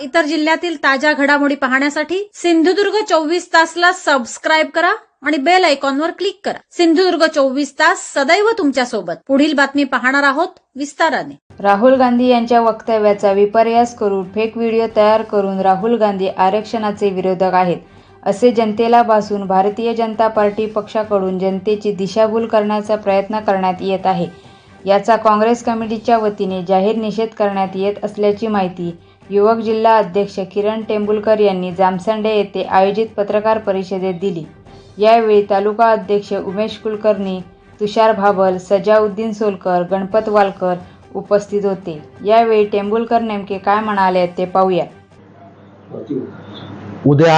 इतर जिल्ह्यातील ताज्या घडामोडी पाहण्यासाठी सिंधुदुर्ग चोवीस तासला सबस्क्राईब करा आणि बेल आयकॉनवर क्लिक करा. सिंधुदुर्ग चोवीस तास सदैव तुमच्यासोबत पुढील बातमी पाहणार आहोत विस्ताराने. राहुल गांधी यांच्या वक्तव्याचा विपर्यास करून फेक व्हिडिओ तयार करून राहुल गांधी आरक्षणाचे विरोधक आहेत असे जनतेला भासून भारतीय जनता पार्टी पक्षाकडून जनतेची दिशाभूल करण्याचा प्रयत्न करण्यात येत आहे. याचा काँग्रेस कमिटीच्या वतीने जाहीर निषेध करण्यात येत असल्याची माहिती युवक जिल्हा अध्यक्ष किरण टेंबुलकर यांनी जामसंडे येथे आयोजित पत्रकार परिषदेत दिली. यावेळी तालुका अध्यक्ष उमेश कुलकर्णी तुषार भाबल सजाउद्दीन सोलकर गणपत वालकर उपस्थित होते. यावेळी टेंबुलकर नेमके काय म्हणाले ते पाहूया उद्या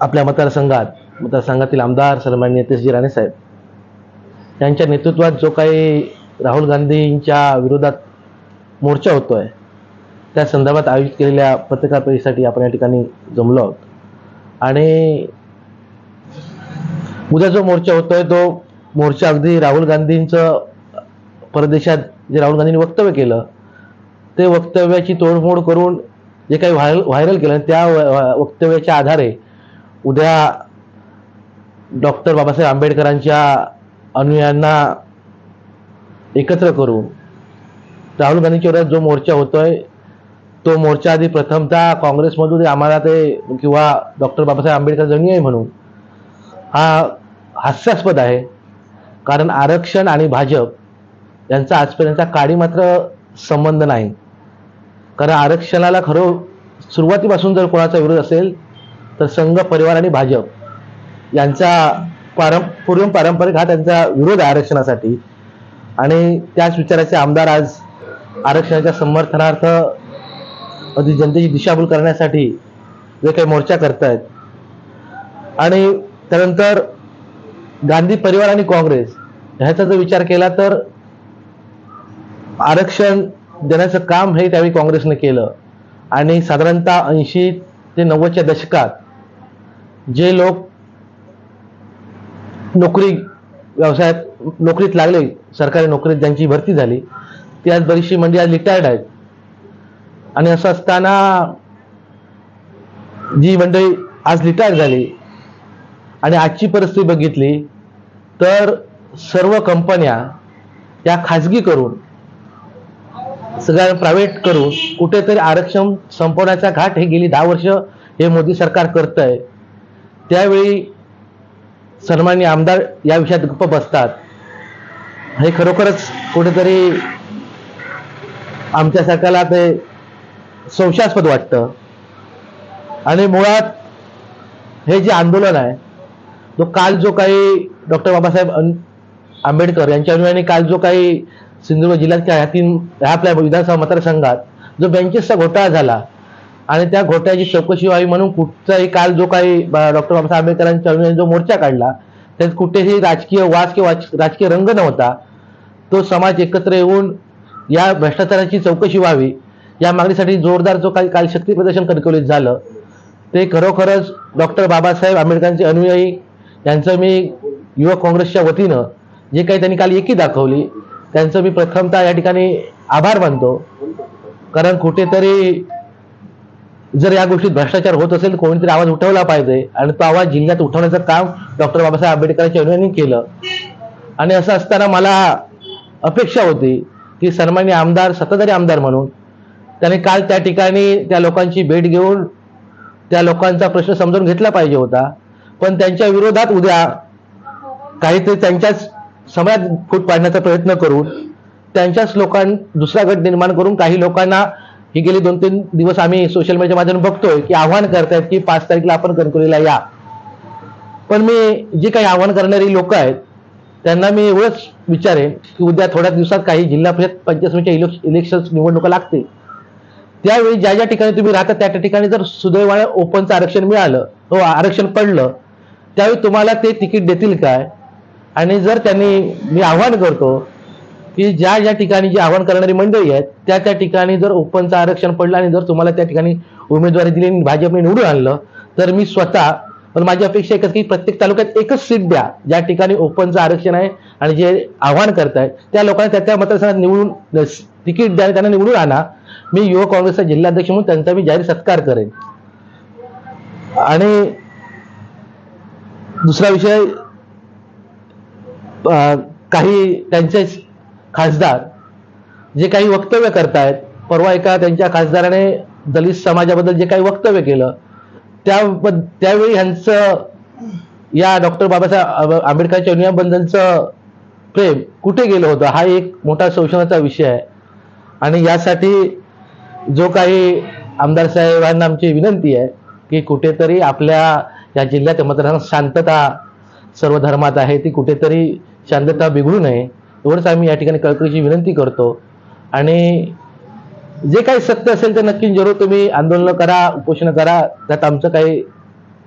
आपल्या मतदारसंघात मतदारसंघातील आमदार सन्मान्य नितेशजी राणे साहेब यांच्या नेतृत्वात जो काही राहुल गांधींच्या विरोधात मोर्चा होतो आहे त्या संदर्भात आयोजित केलेल्या पत्रकार परिषदेसाठी आपण या ठिकाणी जमलो आहोत. आणि उद्या जो मोर्चा होतोय तो मोर्चा अगदी राहुल गांधींचं परदेशात जे राहुल गांधींनी वक्तव्य केलं ते वक्तव्याची तोडफोड करून जे काही व्हायरल व्हायरल केलं त्या व- वक्तव्याच्या आधारे उद्या डॉक्टर बाबासाहेब आंबेडकरांच्या अनुयायांना एकत्र करून राहुल गांधींच्या विरोधात जो मोर्चा होतोय तो मोर्चा आधी प्रथमतः काँग्रेसमधून आम्हाला ते किंवा डॉक्टर बाबासाहेब आंबेडकर अनुयायी म्हणून हा हास्यास्पद आहे. कारण आरक्षण आणि भाजप यांचा आजपर्यंतचा काडी मात्र संबंध नाही. कारण आरक्षणाला खरं सुरुवातीपासून जर कोणाचा विरोध असेल तर संघ परिवार आणि भाजप यांचा पारं पूर्व पारंपरिक हा त्यांचा विरोध आहे आरक्षणासाठी. आणि त्याच विचाराचे आमदार आज आरक्षणाच्या समर्थनार्थ अधिक जनतेची दिशाभूल करण्यासाठी जे काही मोर्चा करतायत. आणि त्यानंतर गांधी परिवार आणि काँग्रेस ह्याचा जर विचार केला तर आरक्षण देण्याचं काम हे त्यावेळी काँग्रेसने केलं. आणि साधारणतः ऐंशी ते नव्वदच्या दशकात जे लोक नोकरी व्यवसायात नोकरीत लागले सरकारी नोकरीत ज्यांची भरती झाली ती आज बरीचशी म्हणजे आज रिटायर्ड आहेत. आणि असं असताना जी मंडळी आज रिटायर झाली आणि आजची परिस्थिती बघितली तर सर्व कंपन्या या खाजगी करून सगळ्या प्रायव्हेट करून कुठेतरी आरक्षण संपवण्याचा घाट हे गेली दहा वर्ष हे मोदी सरकार करत आहे त्यावेळी सन्मान्य आमदार या विषयात गप्प बसतात. हे खरोखरच कुठेतरी आमच्या सरकारला ते संशयास्पद वाटतं. आणि मुळात हे जे आंदोलन आहे तो काल जो काही डॉक्टर बाबासाहेब आंबेडकर यांच्या अनुयायांनी काल जो काही सिंधुदुर्ग जिल्ह्याच्या ह्यातील ह्या आपल्या विधानसभा मतदारसंघात जो बेंचेसचा घोटाळा झाला आणि त्या घोटाळ्याची चौकशी व्हावी म्हणून कुठचाही काल जो काही डॉक्टर बाबासाहेब आंबेडकरांच्या अनुयायांनी जो मोर्चा काढला त्यात कुठेही राजकीय वाद किंवा राजकीय रंग नव्हता. तो समाज एकत्र येऊन या भ्रष्टाचाराची चौकशी व्हावी या मागणीसाठी जोरदार जो काही काल शक्ती प्रदर्शन कणकवलीत झालं ते खरोखरच डॉक्टर बाबासाहेब आंबेडकरांचे अनुयायी यांचं मी युवक काँग्रेसच्या वतीनं जे काही त्यांनी काल एकी दाखवली त्यांचं मी प्रथमतः या ठिकाणी आभार मानतो. कारण कुठेतरी जर या गोष्टीत भ्रष्टाचार होत असेल कोणीतरी आवाज उठवला पाहिजे आणि तो आवाज जिल्ह्यात उठवण्याचं काम डॉक्टर बाबासाहेब आंबेडकरांच्या अनुयायांनी केलं. आणि असं असताना मला अपेक्षा होती की सन्मान्य आमदार सत्ताधारी आमदार म्हणून त्याने काल त्या ठिकाणी त्या लोकांची भेट घेऊन त्या लोकांचा प्रश्न समजून घेतला पाहिजे होता. पण त्यांच्या विरोधात उद्या काहीतरी त्यांच्याच समाजात फूट पाडण्याचा प्रयत्न करून त्यांच्याच लोकां दुसरा गट निर्माण करून काही लोकांना ही गेली दोन तीन दिवस आम्ही सोशल मीडियाच्या माध्यमातून बघतोय की आव्हान करतायत की पाच तारखेला आपण कणकवलीला या. पण मी जे काही आव्हान करणारी लोक आहेत त्यांना मी एवढंच विचारेन की उद्या थोड्या दिवसात काही जिल्हा परिषद पंचायत समितीच्या इलेक्शन निवडणुका लागतील. त्यावेळी ज्या ज्या ठिकाणी तुम्ही राहता त्या त्या ठिकाणी जर सुदैवाने ओपनचं आरक्षण मिळालं हो आरक्षण पडलं त्यावेळी तुम्हाला ते तिकीट देतील काय? आणि जर त्यांनी मी आव्हान करतो की ज्या ज्या ठिकाणी जी आव्हान करणारी मंडळी आहेत त्या त्या ठिकाणी जर ओपनचं आरक्षण पडलं आणि जर तुम्हाला त्या ठिकाणी उमेदवारी दिली आणि भाजपने निवडून आणलं तर मी स्वतः पण माझी अपेक्षा एकच की प्रत्येक तालुक्यात एकच सीट द्या ज्या ठिकाणी ओपनचं आरक्षण आहे आणि जे आव्हान करतायत त्या लोकांना त्या त्या मतदारसंघात निवडून तिकीट द्या त्यांना निवडून आणा. मी युवक काँग्रेसचा जिल्हाध्यक्ष म्हणून त्यांचा मी जाहीर सत्कार करेन. आणि दुसरा विषय काही त्यांचे खासदार जे काही वक्तव्य करतायत परवा एका त्यांच्या खासदाराने दलित समाजाबद्दल जे काही वक्तव्य केलं त्या त्यावेळी ह्यांचं या डॉक्टर बाबासाहेब आंबेडकरच्या नियमबंधनचं प्रेम कुठे गेलं होतं? हा एक मोठा संशोधनाचा विषय आहे. आणि यासाठी जो काही आमदार साहेबांना आमची विनंती आहे की कुठेतरी आपल्या या जिल्ह्यात मतदारांना शांतता सर्व धर्मात आहे ती कुठेतरी शांतता बिघडू नये एवढंच आम्ही या ठिकाणी कळकळीची विनंती करतो. आणि जे काही सत्य असेल ते नक्की जरूर तुम्ही आंदोलन करा उपोषण करा त्यात आमचं काही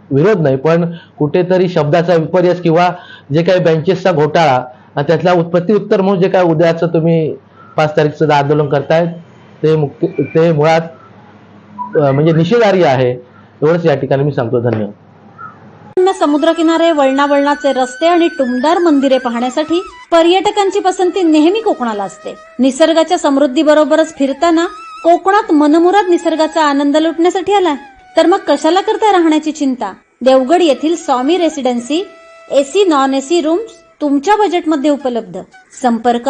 विरोध नाही पण कुठेतरी शब्दाचा विपर्यास किंवा जे काही बेंचेसचा घोटाळा त्यातला त्यातल्या उत्पत्ती उत्तर म्हणून जे काय उद्याचं तुम्ही पाच तारीख सुद्धा आंदोलन करतायत. ते मुख्य ते मुळात म्हणजे निषेधार्ह आहे एवढंच या ठिकाणी मी सांगतो. धन्यवाद. समुद्रकिनारे वळणावळणाचे रस्ते आणि टुमदार मंदिरे पाहण्यासाठी पर्यटकांची पसंती नेहमी कोकणाला असते. निसर्गाच्या समृद्धीबरोबरच फिरताना कोकणात मनमुराद निसर्गाचा आनंद लुटण्यासाठी आलाय तर मग कशाला करताय राहण्याची चिंता? देवगड येथील Swami residency AC non AC rooms तुमच्या बजेटमध्ये उपलब्ध. संपर्क